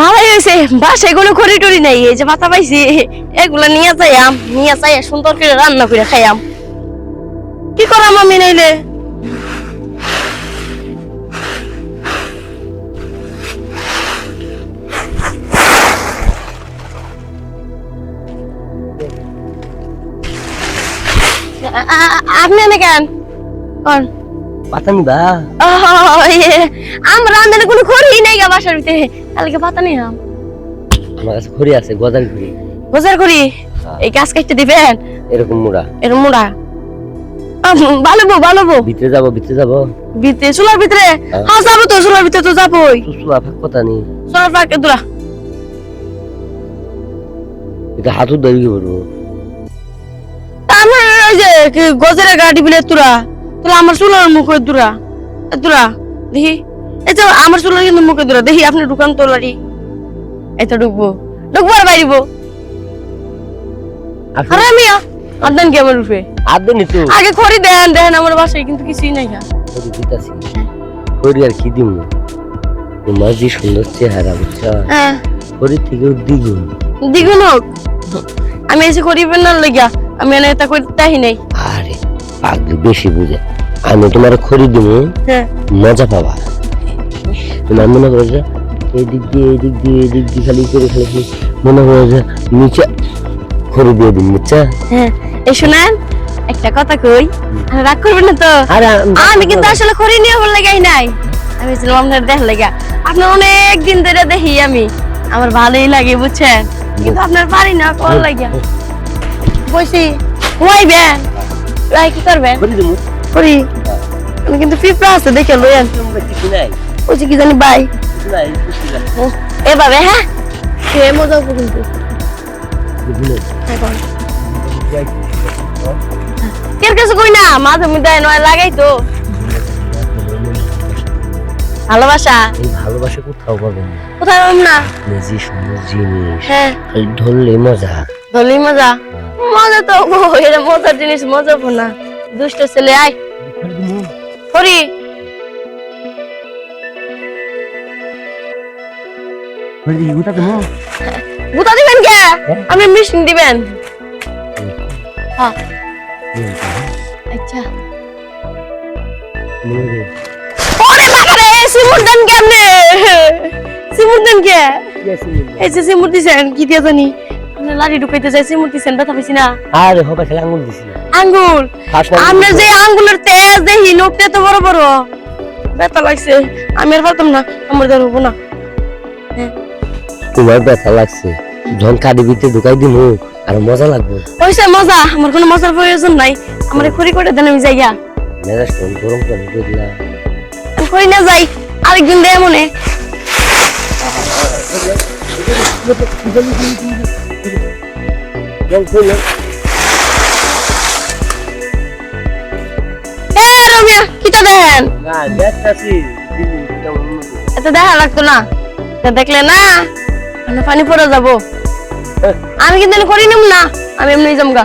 ভালোই হয়েছে। বাসায় কোনো খড়ি টড়ি নাই, এই যে পাতা পাইছি। এগুলা নিয়ে যাইয়াম, নিয়ে যাই সুন্দর করে রান্না করে খাইয়াম। কি করাম আমি নাইলে? আপনি কেন? কোন। পাতা নিবা ও, ইয়ে, আমার রান্নার কোনো খড়ি নাই গা বাসার ভিতরে। কালকে পাতা নিলাম আমার কাছে খড়ি আছে গজাল খড়ি। বাজার করি হ্যাঁ। এই গাছ কাটতে দিবেন? এরকম মুড়া। এর মুড়া? ভালো বউ ভালো বউ। ভিতরে যাব ভিতরে যাব। ভিতরে চুলার ভিতরে? হ্যাঁ। হ্যাঁ যাব তো চুলার ভিতরে তো যাবোই। সুসুলা ফাঁক কথা নেই। চুলার পাকে দূরা। এটা হাতও দাবি করব আমার ওই যে গজের গাড়ি বিলে তুরা তাহলে আমার চুলার মুখে দূরা। দূরা দেখি। এই তো আমার চুলার কিন্তু মুখে দূরা। দেখি আপনি ঢুকান তোলারি এই তো ঢুকবো। ঢুকবো আর বাইরিব। আরে মিয়া আদান কি আমার রূপে? আদনি তো। আগে খড়ি দেন দেন আমার বাসায় কিন্তু কিছুই নাই খড়ি দিতাছি। খড়ি আর কি তোমার যে সুন্দর চেহারা বুঝছ? হ্যাঁ। খড়ি থেকেও দ্বিগুণ। দ্বিগুণ হোক। আমি এসে করিবেন না লাগিয়া আমি এনে এটা করতে নাই। আরে পাগলি বেশি বুঝে। আমি তোমার খড়ি দিব হ্যাঁ। মজা পাবা। তোমার মনে করো যে এই দিয়ে এই দিক দিয়ে এই দিক দিয়ে খালি করে খালি খালি মনে করো যে নিচে খড়ি দিয়ে দিন বুঝছা? হ্যাঁ। এই শুনেন একটা কথা কই রাগ করবেন না তো? আরে আমি কিন্তু আসলে খড়ি নিয়ে বল লাগাই নাই। আমি ছিলাম আপনার দেখ লাগা। আপনার অনেক দিন ধরে দেখি আমি। আমার ভালোই লাগে বুঝছেন কিন্তু আপনার পারি না কল লাগিয়া বসি ঘুমাইবেন রাই কি করবেন? আমি কিন্তু পিঁপড়া আছে দেখে ওই যে কি জানি বাই। এভাবে হ্যাঁ? খেয়ে মজা করব কিন্তু। কিছু নাই এখন। কের কাছে কই না? মাঝে মধ্যে নয় লাগাই তো। ভালোবাসা? এই ভালোবাসা কোথাও পাবেন না। কোথায় পাবো না? সুন্দর জিনিস। হ্যাঁ। খালি মজা। ধরলি মজা। মজা তো মজার জিনিস মজা না। দুষ্ট ছেলে আয়। করি গুতা দিবেন কে? আপনি মিশিং দিবেন। হ্যাঁ। আচ্ছা। ওরে কেমনে? সিমুর কে? এই যে সিমুর দিছেন কি দিয়ে জানি। লাড়ি ঢুকাইতে যাই সিমুর দিছেন ব্যথা পাইছি না। আরে হবে খালি আঙুল দিছি আঙ্গুল আপনার যে আঙ্গুলের তেজ দেখি নোকটা তো বড় বড়। ব্যথা লাগছে। আমি আর পারতাম না আমার দ্বারা হব না। তোমার ব্যথা লাগছে। যখন কাদি ভিতরে ঢুকাই দিমু আর মজা লাগবে। হয়েছে মজা আমার কোনো মজার প্রয়োজন নাই। আমার খড়ি করে দেন আমি যাইয়া। মেজাজ তখন গরম করে দিলাম আমি খড়ি না যাই আরেকদিন দেয় মনে। এ কিটা দেখেন না দেখতাছি এত দেখা লাগতো না। দেখলে না পানি পড়ে যাব। আমি কিন্তু করি নিম না আমি এমনি জমগা